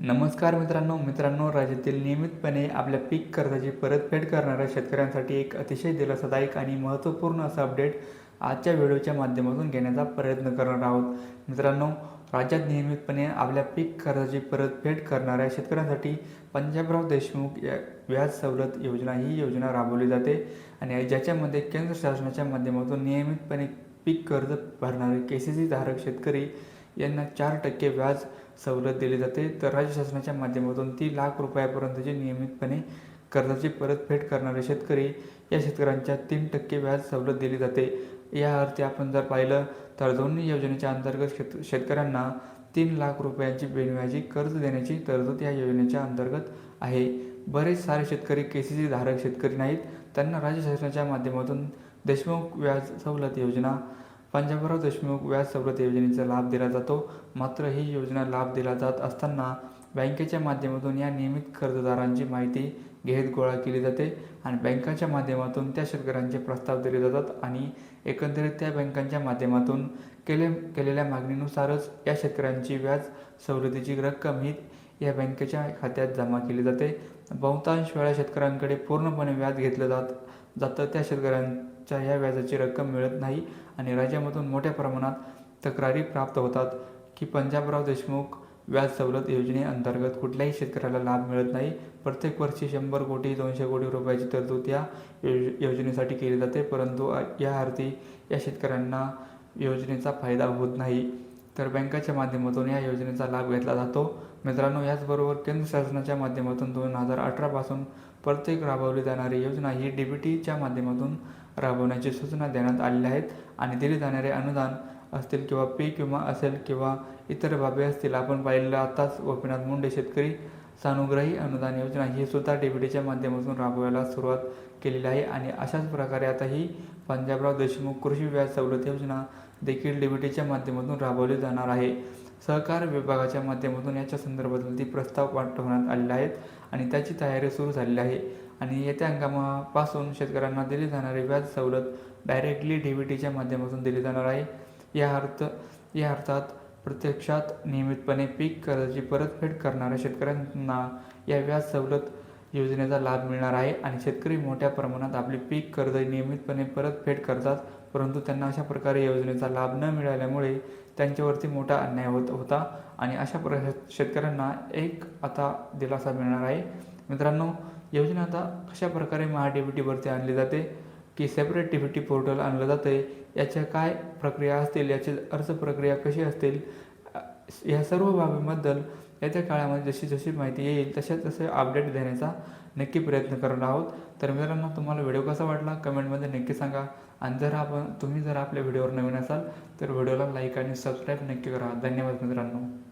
नमस्कार मित्रांनो मित्रांनो राज्यातील नियमितपणे आपल्या पीक कर्जाची परतफेड करणाऱ्या शेतकऱ्यांसाठी एक अतिशय दिलासादायक आणि महत्त्वपूर्ण असं अपडेट आजच्या व्हिडिओच्या माध्यमातून घेण्याचा प्रयत्न करणार आहोत. मित्रांनो राज्यात नियमितपणे आपल्या पीक कर्जाची परतफेड करणाऱ्या शेतकऱ्यांसाठी पंजाबराव देशमुख या व्याज सवलत योजना ही योजना राबवली जाते आणि ज्याच्यामध्ये केंद्र शासनाच्या माध्यमातून नियमितपणे पीक कर्ज भरणारे के सी सी धारक शेतकरी यांना चार टक्के व्याज सवलत दिली जाते. तर राज्य शासनाच्या माध्यमातून ती लाख रुपयापर्यंतची नियमितपणे कर्जाची परतफेड करणारे शेतकरी या शेतकऱ्यांच्या तीन टक्के व्याज सवलत दिली जाते. या अर्थी आपण जर पाहिलं तर दोन्ही योजनेच्या अंतर्गत शेत शेतकऱ्यांना तीन लाख रुपयांची बिनव्याजी कर्ज देण्याची तरतूद या योजनेच्या अंतर्गत आहे. बरेच सारे शेतकरी के सी सी धारक शेतकरी नाहीत. त्यांना राज्य शासनाच्या माध्यमातून देशमुख व्याज सवलत योजना पंजाबराव देशमुख व्याज सवलत योजनेचा लाभ दिला जातो. मात्र ही योजना लाभ दिला जात असताना बँकेच्या माध्यमातून या नियमित कर्जदारांची माहिती घेत गोळा केली जाते आणि बँकाच्या माध्यमातून त्या शेतकऱ्यांचे प्रस्ताव दिले जातात आणि एकंदरीत त्या बँकांच्या माध्यमातून केले केलेल्या मागणीनुसारच या शेतकऱ्यांची व्याज सवलतीची रक्कम ही या बँकेच्या खात्यात जमा केली जाते. बहुतांश वेळा शेतकऱ्यांकडे पूर्णपणे व्याज घेतलं जात जातं त्या शेतकऱ्यां च्या ह्या व्याजाची रक्कम मिळत नाही आणि राज्यामधून मोठ्या प्रमाणात तक्रारी प्राप्त होतात की पंजाबराव देशमुख व्याज सवलत योजनेअंतर्गत कुठल्याही शेतकऱ्याला लाभ मिळत नाही. प्रत्येक वर्षी शंभर कोटी दोनशे कोटी रुपयाची तरतूद या योजनेसाठी केली जाते परंतु या अर्थी या शेतकऱ्यांना योजनेचा फायदा होत नाही. तर बँकाच्या माध्यमातून या योजनेचा लाभ घेतला जातो. मित्रांनो याचबरोबर केंद्र शासनाच्या माध्यमातून दोन हजार अठरापासून प्रत्येक राबवली जाणारी योजना ही डी बी टीच्या माध्यमातून राबवण्याची सूचना देण्यात आलेल्या आहेत आणि दिले जाणारे अनुदान असतील किंवा पीक विमा असेल किंवा इतर बाबी असतील आपण पाहिलेलं आताच गोपीनाथ मुंडे शेतकरी सानुग्रही अनुदान योजना ही सुद्धा डीबीटीच्या माध्यमातून राबवायला सुरुवात केलेली आहे आणि अशाच प्रकारे आता ही पंजाबराव देशमुख कृषी व्याज सवलत योजना देखील डीबीटीच्या माध्यमातून राबवली जाणार आहे. सहकार विभागाच्या माध्यमातून याच्या संदर्भातील ती प्रस्ताव पाठवण्यात आलेले आहेत आणि त्याची तयारी सुरू झालेली आहे. आणि येत्या हंगामापासून शेतकऱ्यांना दिली जाणारी व्याज सवलत डायरेक्टली डी बी टीच्या माध्यमातून दिली जाणार आहे. या अर्थ या अर्थात प्रत्यक्षात नियमितपणे पीक कर्जाची परतफेड करणाऱ्या शेतकऱ्यांना या व्याज सवलत योजनेचा लाभ मिळणार आहे आणि शेतकरी मोठ्या प्रमाणात आपले पीक कर्ज नियमितपणे परतफेड करतात परंतु त्यांना अशा प्रकारे योजनेचा लाभ न मिळाल्यामुळे त्यांच्यावरती मोठा अन्याय होत होता आणि अशा प्र शेतकऱ्यांना एक आता दिलासा मिळणार आहे. मित्रांनो योजना आता कशा प्रकारे महा आणली जाते की सेपरेट डीबीटी पोर्टल आणलं जातं आहे याच्या काय प्रक्रिया असतील याची अर्ज प्रक्रिया कशी असतील या सर्व बाबीबद्दल येत्या काळामध्ये जशी जशी माहिती येईल तशा तसे अपडेट देण्याचा नक्की प्रयत्न करणार आहोत. तर मित्रांनो तुम्हाला व्हिडिओ कसा वाटला कमेंटमध्ये नक्की सांगा. आणि जर आपण तुम्ही जर आपल्या व्हिडिओवर नवीन असाल तर व्हिडिओला लाईक आणि सबस्क्राईब नक्की करा. धन्यवाद मित्रांनो.